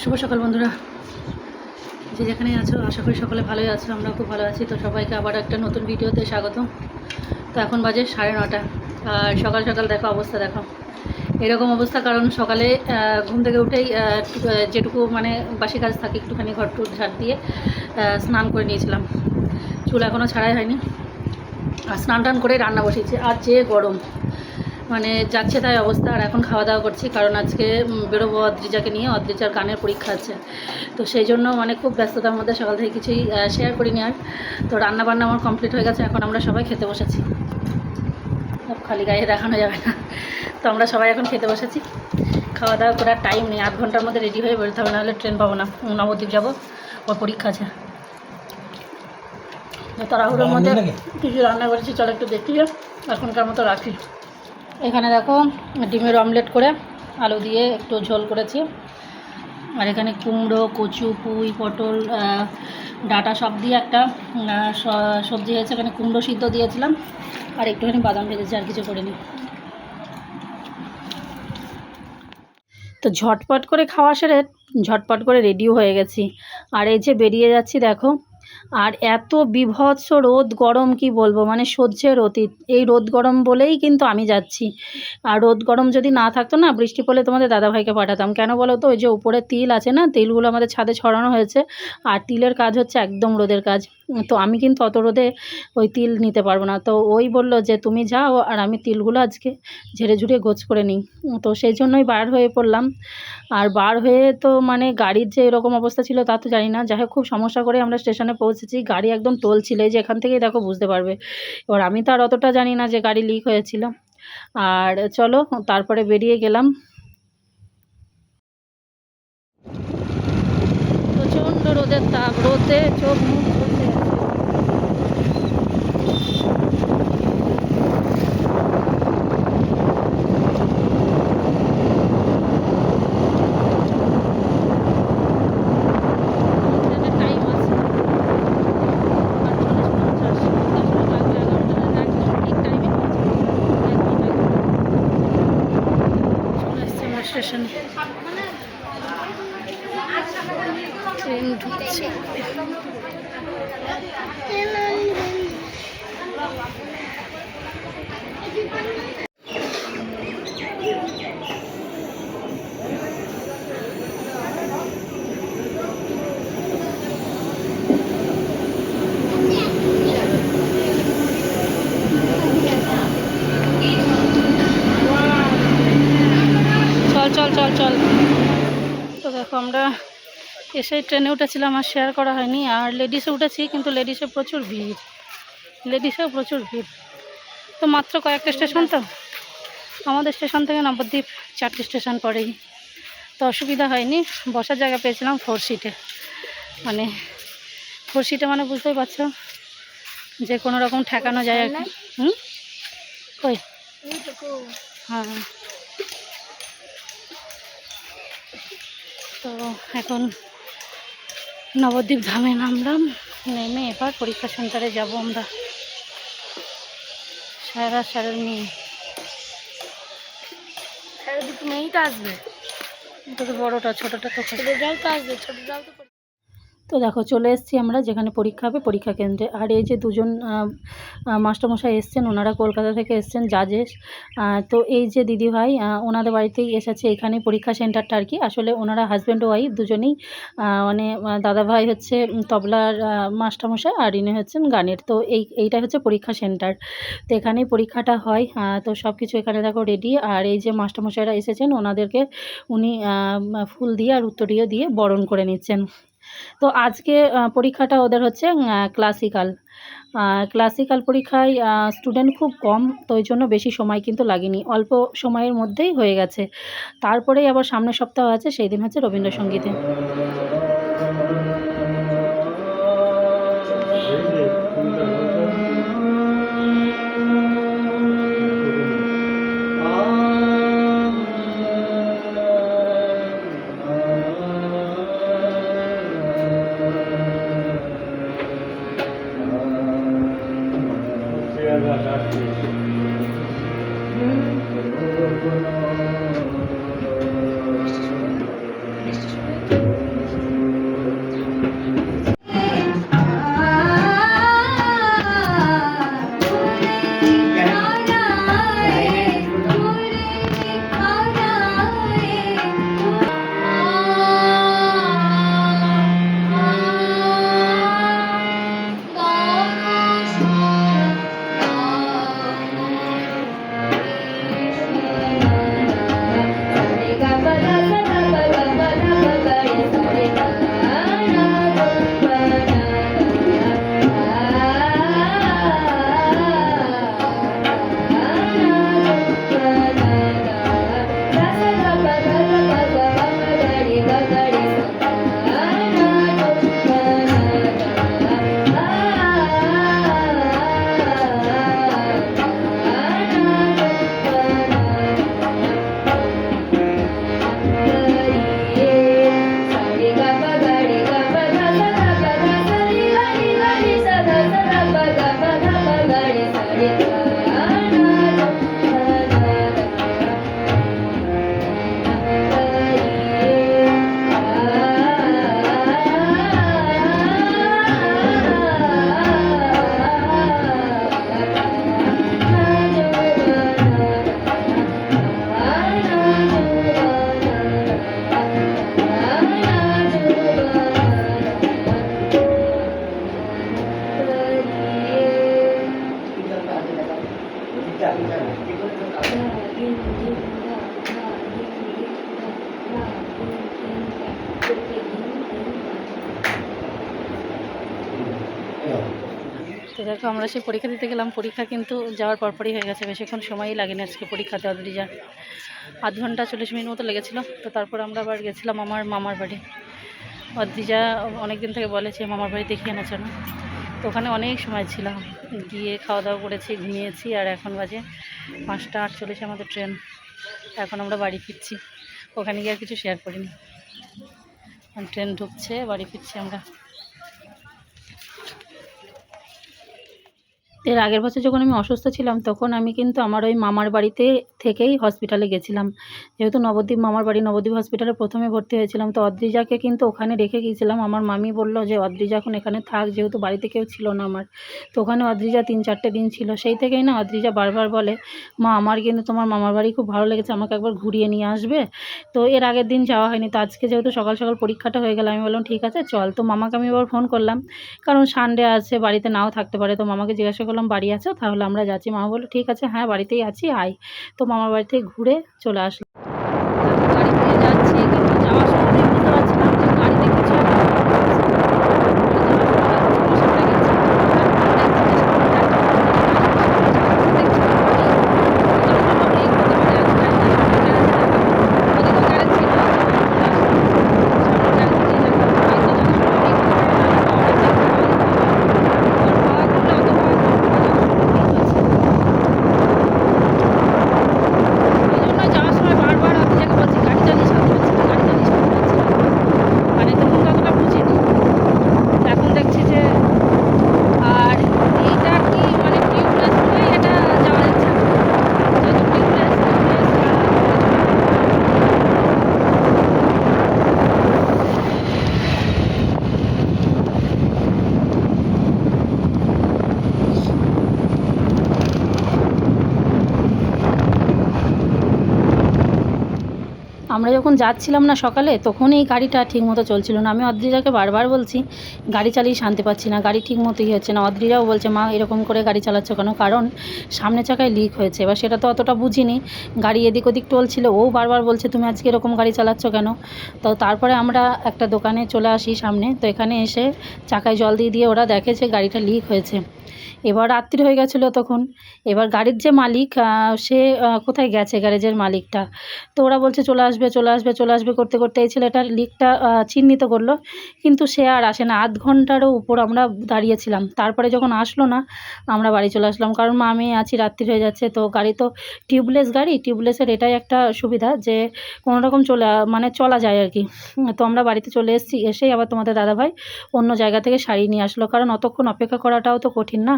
শুভ সকাল বন্ধুরা। যে যেখানে আছো, আশা করি সকলে ভালোই আছো আমরা খুব ভালো আছি। তো সবাইকে আবার একটা নতুন ভিডিওতে স্বাগত তো এখন বাজে সাড়ে নটা। আর সকাল সকাল দেখো অবস্থা, দেখো। এরকম অবস্থা, কারণ সকালে ঘুম থেকে উঠেই যেটুকু মানে বাসি কাজ থাকে, একটুখানি ঘর টুর ঝাড় দিয়ে স্নান করে নিয়েছিলাম। চুল এখনও ছাড়াই হয়নি। আর স্নান টান করে রান্না বসিয়েছি। আর যে গরম মানে যাচ্ছে তাই অবস্থা আর এখন খাওয়া দাওয়া করছি কারণ আজকে বেরোবো অদ্রিজাকে নিয়ে অদ্রিজার গানের পরীক্ষা আছে। তো সেই জন্য মানে খুব ব্যস্ততার মধ্যে সকাল থেকে কিছুই শেয়ার করিনি আর। তো রান্না বান্না আমার কমপ্লিট হয়ে গেছে এখন আমরা সবাই খেতে বসেছি। সব খালি গায়ে দেখানো যাবে না। তো আমরা সবাই এখন খেতে বসেছি। খাওয়া দাওয়া করার টাইম নেই আধ ঘণ্টার মধ্যে রেডি হয়ে বেরোতে হবে নাহলে ট্রেন পাবো না। নবদ্বীপ যাব ওর পরীক্ষা আছে। তাড়াহুড়োর মধ্যে কিছু রান্না করেছি চলো একটু দেখি এখনকার মতো রাখি। এখানে দেখো ডিমের অমলেট করে আলু দিয়ে একটু ঝোল করেছি। আর এখানে কুমড়ো, কচু, পুঁই, পটল ডাঁটা সব দিয়ে একটা সবজি হয়েছে। এখানে কুমড়ো সিদ্ধ দিয়েছিলাম। আর একটুখানি বাদাম ভেজেছি, আর কিছু করিনি। তো ঝটপট করে খাওয়া সেরে ঝটপট করে রেডিও হয়ে গেছি। আর এই যে বেরিয়ে যাচ্ছি, দেখো আর এত বিভৎস রোদ গরম কি বলব? মানে সহ্যের অতীত। এই রোদ গরম বলেই কিন্তু আমি যাচ্ছি। আর রোদ গরম যদি না থাকতো না, বৃষ্টি পড়লে তোমাদের দাদাভাইকে পাঠাতাম। কেন বলো তো? ওই যে উপরে তিল আছে না? তিলগুলো আমাদের ছাদে ছড়ানো হয়েছে। আর তিলের কাজ হচ্ছে একদম রোদের কাজ। তো আমি কিন্তু অত রোদে ওই তিল নিতে পারব না। তো ওই বলল যে, তুমি যাও আর আমি তিলগুলো আজকে ঝেড়ে ঝুড়ে গোছ করে নিই। তো সেই জন্যই বার হয়ে পড়লাম। আর বার হয়ে তো মানে গাড়ির যে এরকম অবস্থা ছিল তা তো জানি না। যাই হোক, খুব সমস্যা করে আমরা স্টেশনে পৌঁছেছি গাড়ি একদম টলছিল, এই যে এখান থেকেই দেখো বুঝতে পারবে। এবার আমি তো আর অতটা জানি না যে গাড়ি লিক হয়েছিল। আর চলো, তারপরে বেরিয়ে গেলাম। প্রচণ্ড রোদের তাপ, রোদে চোখ মুখ ঝলসে গেছে। ট্রেনের টাইম আছে আটচল্লিশ পঞ্চাশ দশ মিনিট লাগবে এগারোটা একদম ঠিক টাইমে পৌঁছাবো একদম একদম চলে এসছি আমরা স্টেশনে। ট্রেন ঢুকছে চল চল চল চল তো দেখো আমরা এসে ট্রেনে উঠেছিলাম আর শেয়ার করা হয়নি। আর লেডিসে উঠেছি, কিন্তু লেডিসে প্রচুর ভিড়। লেডিসেও প্রচুর ভিড়। তো মাত্র কয়েকটা স্টেশন তো? আমাদের স্টেশন থেকে নবদ্বীপ চারটে স্টেশন পড়েই তো অসুবিধা হয়নি, বসার জায়গা পেয়েছিলাম ফোর সিটে মানে ফোর সিটে মানে বুঝতেই পারছ, যে কোনো রকম ঠেকানো যায় আর কি। হুম? কই হ্যাঁ। তো এখন নবদ্বীপ ধামে নামলাম নেমে এবার পরীক্ষা সেন্টারে যাব আমরা। সারা সারের মেয়ে মেয়েই তো আসবে। তো বড়টা ছোটটা তো ছোট তো আসবে তো তো দেখো চলে এসেছি আমরা যেখানে পরীক্ষা হবে পরীক্ষা কেন্দ্রে। আর এই যে দুজন মাস্টারমশাই এসছেন, ওনারা কলকাতা থেকে এসছেন, জাজেস। তো এই যে দিদিভাই ওনাদের বাড়িতেই এসেছে এখানে পরীক্ষা সেন্টারটা আর কি। আসলে ওনারা হাজব্যান্ড ওয়াইফ দুজনেই মানে দাদাভাই হচ্ছে তবলার মাস্টারমশাই আর ইনি হচ্ছেন গানের। তো এই এইটা হচ্ছে পরীক্ষা সেন্টার। তো এখানেই পরীক্ষাটা হয় তো সব কিছু এখানে দেখো রেডি আর এই যে মাস্টারমশাইরা এসেছেন, ওনাদেরকে উনি ফুল দিয়ে আর উত্তরীয় দিয়ে বরণ করে নিচ্ছেন। তো আজকে পরীক্ষাটা ওদের হচ্ছে ক্লাসিক্যাল ক্লাসিক্যাল পরীক্ষায় স্টুডেন্ট খুব কম, তো ওই জন্য বেশি সময় কিন্তু লাগেনি। অল্প সময়ের মধ্যেই হয়ে গেছে। তারপরেই আবার সামনের সপ্তাহ আছে, সেই দিন হচ্ছে রবীন্দ্রসঙ্গীতে। Lord. তো দেখো, আমরা সেই পরীক্ষা দিতে গেলাম। পরীক্ষা কিন্তু যাওয়ার পরপরই হয়ে গেছে। বেশিক্ষণ সময়ই লাগেনি আজকে পরীক্ষাতে অদ্রিজা আধ ঘণ্টা চল্লিশ মিনিট মতো লেগেছিলো। তো তারপর আমরা আবার গেছিলাম আমার মামার বাড়ি। অদ্রিজা অনেক দিন থেকে বলেছে মামার বাড়ি দেখিয়ে না? চলো তো ওখানে অনেক সময় ছিলাম। গিয়ে খাওয়া দাওয়া করেছি, ঘুমিয়েছি, আর এখন বাজে পাঁচটা আটচল্লিশে আমাদের ট্রেন। এখন আমরা বাড়ি ফিরছি। ওখানে গিয়ে আর কিছু শেয়ার করিনি। ট্রেন ঢুকছে, বাড়ি ফিরছি আমরা। এর আগের বছর যখন আমি অসুস্থ ছিলাম, তখন আমি কিন্তু আমার ওই মামার বাড়িতে থেকেই হসপিটালে গেছিলাম। যেহেতু নবদ্বীপ মামার বাড়ি, নবদ্বীপ হসপিটালে প্রথমে ভর্তি হয়েছিলাম। তো অদ্রিজাকে কিন্তু ওখানে রেখে গিয়েছিলাম। আমার মামি বলল যে, অদ্রিজা এখন এখানে থাক, যেহেতু বাড়িতে কেউ ছিল না আমার। তো ওখানে অদ্রিজা তিন চারটে দিন ছিল। সেই থেকেই না অদ্রিজা বারবার বলে, মা, আমার কিন্তু তোমার মামার বাড়ি খুব ভালো লেগেছে, আমাকে একবার ঘুরিয়ে নিয়ে আসবে। তো এর আগের দিন যাওয়া হয়নি। তো আজকে যেহেতু সকাল সকাল পরীক্ষাটা হয়ে গেল, আমি বললাম, ঠিক আছে, চল। তো মামাকে আমি এবার ফোন করলাম। কারণ সানডে আছে, বাড়িতে নাও থাকতে পারে। তো মামাকে জিজ্ঞাসা করলাম বাড়ি আছো? তাহলে আমরা যাচ্ছি। মামা বলল, ঠিক আছে হ্যাঁ বাড়িতেই আছি, আয়। তো মামার বাড়িতে ঘুরে চলে আসলাম গাড়িতে যাচ্ছি কিন্তু যাওয়ার সময় বুঝতে পারছিলাম যে গাড়িতে কিছু একটা ওই জন্য যাওয়ার সময় বারবার অফিসাকে বলছি গাড়ি চালিয়ে সামনে পাচ্ছি না গাড়ি চালিয়ে সামনে পাচ্ছি না মানে তখন ততটা বুঝিনি এখন দেখছি যে আর এইটা কি মানে টিউবলেস বলে এটা যাওয়া যাচ্ছে না যেহেতু টিউবলেস আমরা যখন যাচ্ছিলাম না সকালে, তখন এই গাড়িটা ঠিকমতো চলছিল না। আমি অদ্রিজাকে বারবার বলছি, গাড়ি চালিয়ে শান্তি পাচ্ছি না, গাড়ি ঠিক মতোই হচ্ছে না। অদ্রিজাও বলছে, মা, এরকম করে গাড়ি চালাচ্ছ কেন? কারণ সামনে চাকায় লিক হয়েছে। এবার সেটা তো অতটা বুঝিনি। গাড়ি এদিক ওদিক টলছিল, ও বারবার বলছে, তুমি আজকে এরকম গাড়ি চালাচ্ছ কেন? তো তারপরে আমরা একটা দোকানে চলে আসি সামনে। তো এখানে এসে চাকায় জল দিয়ে দিয়ে ওরা দেখে যে গাড়িটা লিক হয়েছে। এবার রাত্রি হয়ে গেছিল তখন। এবার গাড়ির যে মালিক সে কোথায় গেছে গ্যারেজের মালিকটা? তো ওরা বলছে, চলে আসবে চলে আসবে চলে আসবে, করতে করতে এই ছেলেটার লিকটা চিহ্নিত করল। কিন্তু সে আর আসে না। আধ ঘন্টারও উপর আমরা দাঁড়িয়েছিলাম। তারপরে যখন আসলো না, আমরা বাড়ি চলে আসলাম। কারণ মা, আমি আছি, রাত্রি হয়ে যাচ্ছে। তো গাড়ি তো টিউবলেস গাড়ি। টিউবলেসের এটাই একটা সুবিধা যে, কোনো রকম চলে মানে চলা যায় আর কি। তো আমরা বাড়িতে চলে এসেছি। এসেই আবার তোমাদের দাদাভাই অন্য জায়গা থেকে শাড়ি নিয়ে আসলো। কারণ অতক্ষণ অপেক্ষা করাটাও তো কঠিন। না